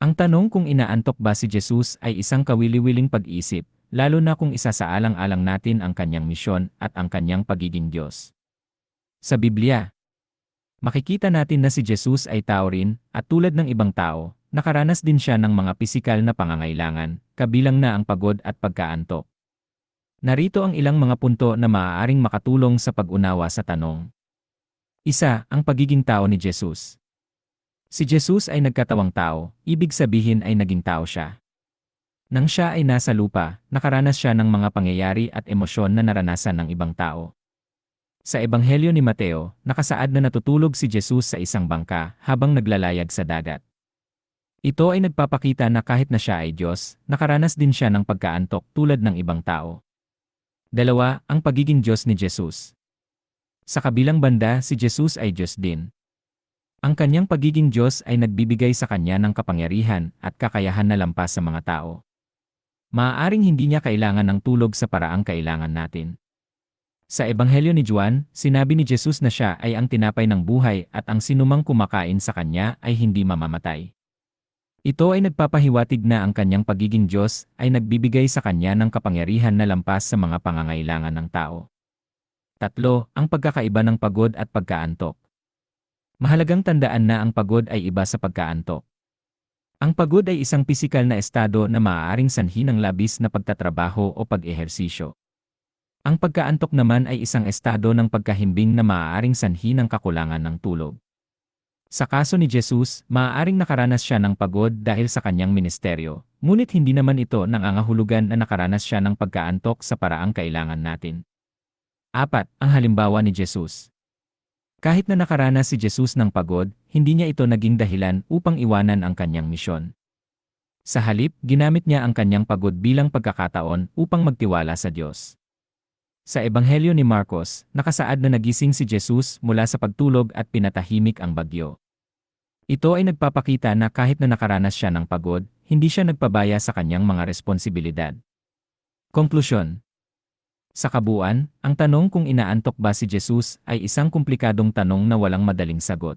Ang tanong kung inaantok ba si Jesus ay isang kawili-wiling pag-isip, lalo na kung isa sa alang-alang natin ang kanyang misyon at ang kanyang pagiging Diyos. Sa Biblia, makikita natin na si Jesus ay tao rin at tulad ng ibang tao, nakaranas din siya ng mga pisikal na pangangailangan, kabilang na ang pagod at pagkaantok. Narito ang ilang mga punto na maaaring makatulong sa pag-unawa sa tanong. Isa, ang pagiging tao ni Jesus. Si Jesus ay nagkatawang tao, ibig sabihin ay naging tao siya. Nang siya ay nasa lupa, nakaranas siya ng mga pangyayari at emosyon na naranasan ng ibang tao. Sa Ebanghelyo ni Mateo, nakasaad na natutulog si Jesus sa isang bangka habang naglalayag sa dagat. Ito ay nagpapakita na kahit na siya ay Diyos, nakaranas din siya ng pagkaantok tulad ng ibang tao. Dalawa, ang pagiging Diyos ni Jesus. Sa kabilang banda, si Jesus ay Diyos din. Ang kanyang pagiging Diyos ay nagbibigay sa kanya ng kapangyarihan at kakayahan na lampas sa mga tao. Maaaring hindi niya kailangan ng tulog sa paraang kailangan natin. Sa Ebanghelyo ni Juan, sinabi ni Jesus na siya ay ang tinapay ng buhay at ang sinumang kumakain sa kanya ay hindi mamamatay. Ito ay nagpapahiwatig na ang kanyang pagiging Diyos ay nagbibigay sa kanya ng kapangyarihan na lampas sa mga pangangailangan ng tao. Tatlo, ang pagkakaiba ng pagod at pagkaantok. Mahalagang tandaan na ang pagod ay iba sa pagkaantok. Ang pagod ay isang pisikal na estado na maaaring sanhi ng labis na pagtatrabaho o pag-ehersisyo. Ang pagkaantok naman ay isang estado ng pagkahimbing na maaaring sanhi ng kakulangan ng tulog. Sa kaso ni Jesus, maaaring nakaranas siya ng pagod dahil sa kanyang ministeryo, ngunit hindi naman ito nang angahulugan na nakaranas siya ng pagkaantok sa paraang kailangan natin. Apat, ang halimbawa ni Jesus. Kahit na nakaranas si Jesus ng pagod, hindi niya ito naging dahilan upang iwanan ang kanyang misyon. Sa halip, ginamit niya ang kanyang pagod bilang pagkakataon upang magtiwala sa Diyos. Sa Ebanghelyo ni Marcos, nakasaad na nagising si Jesus mula sa pagtulog at pinatahimik ang bagyo. Ito ay nagpapakita na kahit na nakaranas siya ng pagod, hindi siya nagpabaya sa kanyang mga responsibilidad. Konklusyon Sa kabuuan, ang tanong kung inaantok ba si Jesus ay isang komplikadong tanong na walang madaling sagot.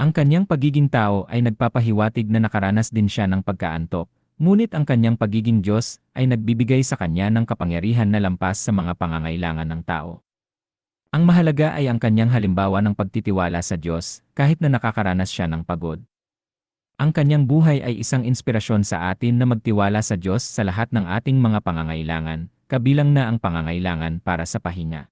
Ang kanyang pagiging tao ay nagpapahiwatig na nakaranas din siya ng pagkaantok, Ngunit ang kanyang pagiging Diyos ay nagbibigay sa kanya ng kapangyarihan na lampas sa mga pangangailangan ng tao. Ang mahalaga ay ang kanyang halimbawa ng pagtitiwala sa Diyos kahit na nakakaranas siya ng pagod. Ang kanyang buhay ay isang inspirasyon sa atin na magtiwala sa Diyos sa lahat ng ating mga pangangailangan, kabilang na ang pangangailangan para sa pahinga.